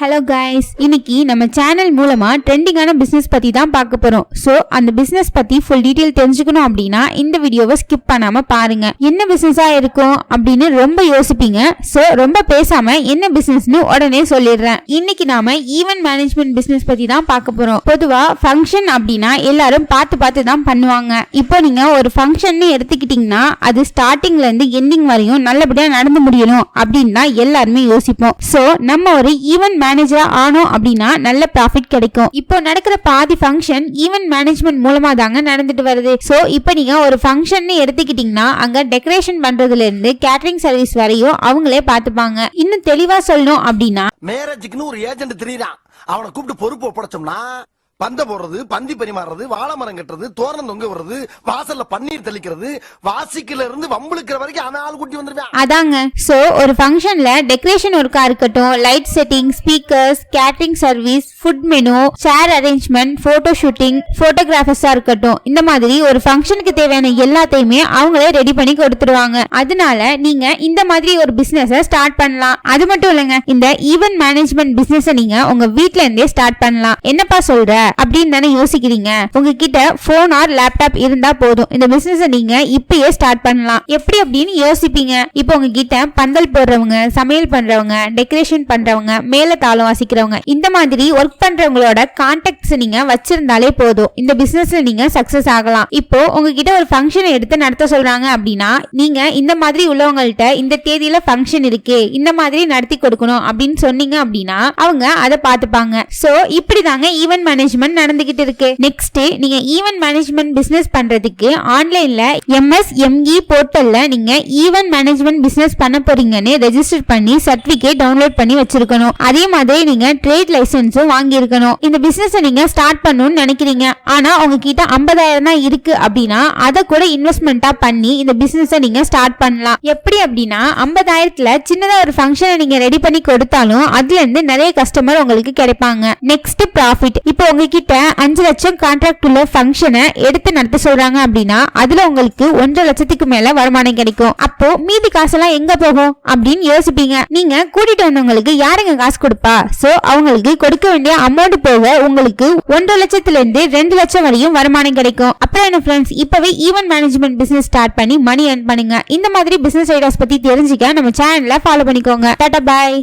Hello guys இன்னைக்கு நம்ம channel மூலமா ட்ரெண்டிங்கான பிசினஸ் பத்தி தான் பார்க்க போறோம். ஸோ அந்த பிசினஸ் பத்தி ஃபுல் டீட்டெயில் தெரிஞ்சுக்கணும் அப்படின்னா இந்த வீடியோவை ஸ்கிப் பண்ணாம பாருங்க. என்ன பிசினஸா இருக்கும் அப்படின்னு ரொம்ப யோசிப்பீங்க. ஸோ ரொம்ப பேசாம என்ன பிசினஸ்னு உடனே சொல்லிடுறேன். இன்னைக்கு நாம ஈவென்ட் மேனேஜ்மெண்ட் பிசினஸ் பத்தி தான் பார்க்க போறோம். பொதுவா ஃபங்க்ஷன் அப்படின்னா எல்லாரும் பார்த்து பார்த்து தான் பண்ணுவாங்க. இப்போ நீங்க ஒரு ஃபங்க்ஷன் எடுத்துக்கிட்டீங்கன்னா அது ஸ்டார்டிங்ல இருந்து எண்டிங் வரையும் நல்லபடியா நடந்து முடியணும் அப்படின்னு தான் எல்லாருமே யோசிப்போம். ஸோ நம்ம ஒரு ஈவென்ட் மேனேஜரா ஆனோம் அப்படின்னா நல்ல ப்ராஃபிட் கிடைக்கும். இப்போ நடக்கிற பாதி ஃபங்க்ஷன் ஈவென்ட் மேனேஜ்மெண்ட் மூலமா தாங்க நடந்துட்டு வருது. சோ இப்போ நீங்க ஒரு ஃபங்க்ஷன் எடுத்துக்கிட்டீங்கன்னா அங்க டெக்கரேஷன் பண்றதுல இருந்து கேட்டரிங் சர்வீஸ் வரையும் அவங்களே பார்த்துப்பாங்க. இன்னும் தெளிவா சொல்லணும் அப்படின்னா மேரேஜுக்குன்னு ஒரு ஏஜென்ட் தெரியுறான். அவனை கூப்பிட்டு பொறுப்பு ஒப்படைச்சோம்னா பந்த போடுறது பந்தி பரிமாறுறது வாழை மரம் கட்டுறது தோரணம் தொங்க விடுறது வாசல்ல பன்னீர் தெளிக்கிறது வாசிக்கல இருந்து வம்புழுக்கிற வரைக்கும் அவன் ஆள் குட்டி வந்துருவேன். அதாங்க. சோ ஒரு ஃபங்க்ஷன்ல டெக்கரேஷன் ஒர்க்கா இருக்கட்டும் light setting speakers catering service food menu chair arrangement photo shooting போட்டோகிராஃபர்ஸா இருக்கட்டும் இந்த மாதிரி ஒரு ஃபங்க்ஷனுக்கு தேவையான எல்லாத்தையுமே அவங்களே ரெடி பண்ணி கொடுத்துருவாங்க. அதனால நீங்க இந்த மாதிரி ஒரு பிசினஸ் ஸ்டார்ட் பண்ணலாம். அது மட்டும் இல்லைங்க இந்த ஈவென்ட் மேனேஜ்மெண்ட் பிசினஸ் நீங்க உங்க வீட்ல இருந்தே ஸ்டார்ட் பண்ணலாம். என்னப்பா சொல்ற? அப்படின்னு தானே யோசிக்கிறீங்க? உங்ககிட்ட போன் ஆர் லேப்டாப் இருந்தா போதும். இந்த பிசினஸ் நீங்க இப்பயே ஸ்டார்ட் பண்ணலாம். எப்படி அப்படின்னு யோசிப்பீங்க. இப்போ உங்ககிட்ட பந்தல் போடுறவங்க சமையல் பண்றவங்க டெக்கரேஷன் பண்றவங்க மேல தாளம் வாசிக்கிறவங்க இந்த மாதிரி ஒர்க் பண்றவங்களோட கான்டாக்ட்ஸ் நீங்க வச்சிருந்தாலே போதும். இந்த பிசினஸ்ல நீங்க சக்சஸ் ஆகலாம். இப்போ உங்ககிட்ட ஒரு ஃபங்க்ஷன் எடுத்து நடத்த சொல்றாங்க அப்படின்னா நீங்க இந்த மாதிரி உள்ளவங்கள்ட்ட இந்த தேதியில ஃபங்க்ஷன் இருக்கு இந்த மாதிரி நடத்தி கொடுக்கணும் அப்படின்னு சொன்னீங்க அப்படின்னா அவங்க அதை பார்த்துப்பாங்க. சோ இப்படிதாங்க ஈவென்ட் மேனேஜ் மேனேஜ்மெண்ட் நடந்துகிட்டு இருக்கு நெக்ஸ்ட் நீங்க ஈவென்ட் மேனேஜ்மெண்ட் பிசினஸ் பண்றதுக்கு ஆன்லைன்ல எம்எஸ் எம்இ போர்ட்டல்ல நீங்க ஈவென்ட் மேனேஜ்மெண்ட் பிசினஸ் பண்ண போறீங்கன்னு ரெஜிஸ்டர் பண்ணி சர்டிபிகேட் டவுன்லோட் பண்ணி வச்சிருக்கணும். அதே மாதிரி நீங்க ட்ரேட் லைசன்ஸும் வாங்கி இருக்கணும் இந்த பிசினஸ் நீங்க ஸ்டார்ட் பண்ணணும்னு நினைக்கிறீங்க. ஆனா உங்ககிட்ட ஐம்பதாயிரம் தான் இருக்கு அப்படின்னா அதை கூட இன்வெஸ்ட்மெண்டா பண்ணி இந்த பிசினஸ் நீங்க ஸ்டார்ட் பண்ணலாம். எப்படி அப்படின்னா ஐம்பதாயிரத்துல சின்னதா ஒரு ஃபங்க்ஷனை நீங்க ரெடி பண்ணி கொடுத்தாலும் அதுல இருந்து நிறைய கஸ்டமர் உங்களுக்கு கிடைப்பாங்க. நெக்ஸ்ட் ப்ராஃபிட் இப்போ உங்ககிட்ட அஞ்சு லட்சம் கான்ட்ராக்ட் உள்ள ஃபங்க்ஷனை எடுத்து நடத்த சொல்றாங்க அப்படின்னா அதுல உங்களுக்கு ஒன்றரை லட்சத்துக்கு மேல வருமானம் கிடைக்கும். அப்போ மீதி காசெல்லாம் எங்க போகும்? அப்படின்னு யோசிப்பீங்க. நீங்க கூட்டிட்டு வந்தவங்களுக்கு யாருங்க காசு கொடுப்பா? சோ அவங்களுக்கு கொடுக்க வேண்டிய அமௌண்ட் போக உங்களுக்கு ஒன்றரை லட்சத்துல இருந்து ரெண்டு லட்சம் வரையும் வருமானம் கிடைக்கும். அப்புறம் என்ன ஃப்ரெண்ட்ஸ் இப்பவே ஈவென்ட் மேனேஜ்மெண்ட் பிசினஸ் ஸ்டார்ட் பண்ணி மணி ஏர்ன் பண்ணுங்க. இந்த மாதிரி பிசினஸ் ஐடியாஸ் பத்தி தெரிஞ்சுக்க நம்ம சேனல்ல ஃபாலோ பண்ணிக்கோங்க. டாடா பாய்